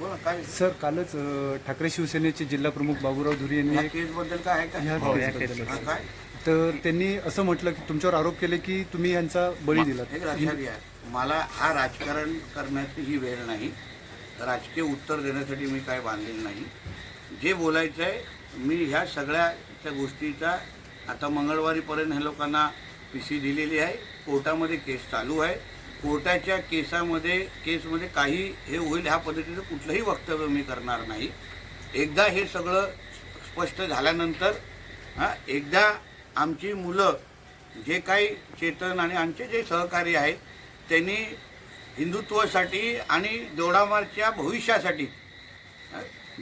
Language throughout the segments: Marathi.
सर कालच ठाकरे शिवसेनेचे जिल्हा प्रमुख बाबूराव धुरी यांनी या एक- केस बद्दल काय आहे का? ह्या हो, केसबद्दल. तर त्यांनी असं म्हटलं की तुमच्यावर आरोप केले की तुम्ही यांचा बळी दिला मला हा राजकारण करण्याची ही वेळ नाही. राजकीय उत्तर देण्यासाठी मी काय बांधलेलं नाही. जे बोलायचं आहे मी ह्या सगळ्या त्या गोष्टीचा आता मंगळवारीपर्यंत ह्या लोकांना पी सी दिलेली आहे. कोर्टामध्ये केस चालू आहे. कोर्टाच्या केसामध्ये केसमध्ये काही हे होईल ह्या पद्धतीचं कुठलंही वक्तव्य मी करणार नाही. एकदा हे सगळं स्पष्ट झाल्यानंतर हां एकदा आमची मुलं जे काही चेतन आणि आमचे जे सहकारी आहेत त्यांनी हिंदुत्वासाठी आणि दोडामारच्या भविष्यासाठी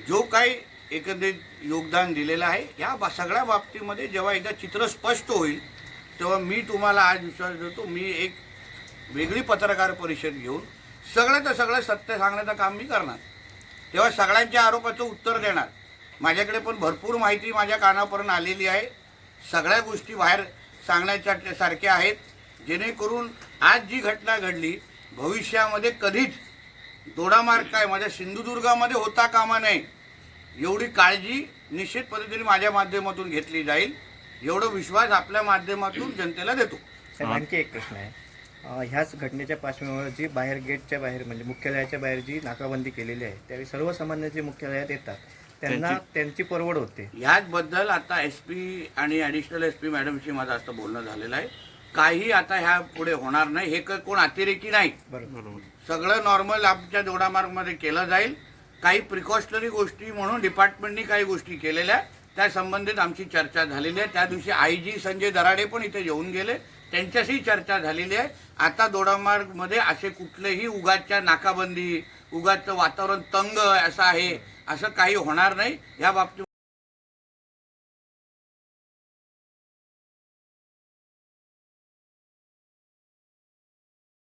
जो काही एकंदरीत योगदान दिलेलं आहे या बा सगळ्या बाबतीमध्ये जेव्हा एकदा चित्र स्पष्ट होईल तेव्हा मी तुम्हाला आज विश्वास देतो मी एक वेगळी पत्रकार परिषद घेऊन सगळ्याचं सगळं सत्य सांगण्याचं काम मी करणार. तेव्हा सगळ्यांच्या आरोपाचं उत्तर देणार. माझ्याकडे पण भरपूर माहिती माझ्या कानापर्यंत आलेली आहे. सगळ्या गोष्टी बाहेर सांगण्याच्या सारख्या आहेत. जेणेकरून आज जी घटना घडली भविष्यामध्ये कधीच दोडामार्ग काय माझ्या सिंधुदुर्गामध्ये होता कामा नये एवढी काळजी निश्चित पद्धतीने माझ्या माध्यमातून घेतली जाईल. एवढं विश्वास आपल्या माध्यमातून जनतेला देतो. आणखी एक प्रश्न आहे. ह्याच घटनेच्या पार्श्वभूमीवर जी बाहेर गेटच्या बाहेर म्हणजे मुख्यालयाच्या बाहेर जी नाकाबंदी केलेली आहे त्यावेळी सर्वसामान्य जे मुख्यालयात येतात त्यांना त्यांची परवड होते. ह्याचबद्दल आता एस पी आणि ॲडिशनल एस पी मॅडमशी माझं असं बोलणं झालेलं आहे. काही आता ह्या पुढे होणार नाही हे काही कोण अतिरेकी नाही. बरोबर. सगळं नॉर्मल आमच्या दोडामार्गमध्ये केलं जाईल. काही प्रिकॉशनरी गोष्टी म्हणून डिपार्टमेंटनी काही गोष्टी केलेल्या त्या संबंधित आमची चर्चा झालेली आहे. त्या दिवशी आय जी संजय दराडे पण इथे येऊन गेले. त्यांच्याशी चर्चा झालेली आहे. आता दोडामार्गमध्ये असे कुठलेही उगाच्या नाकाबंदी उगाचं वातावरण तंग असं आहे असं काही होणार नाही. या बाबतीत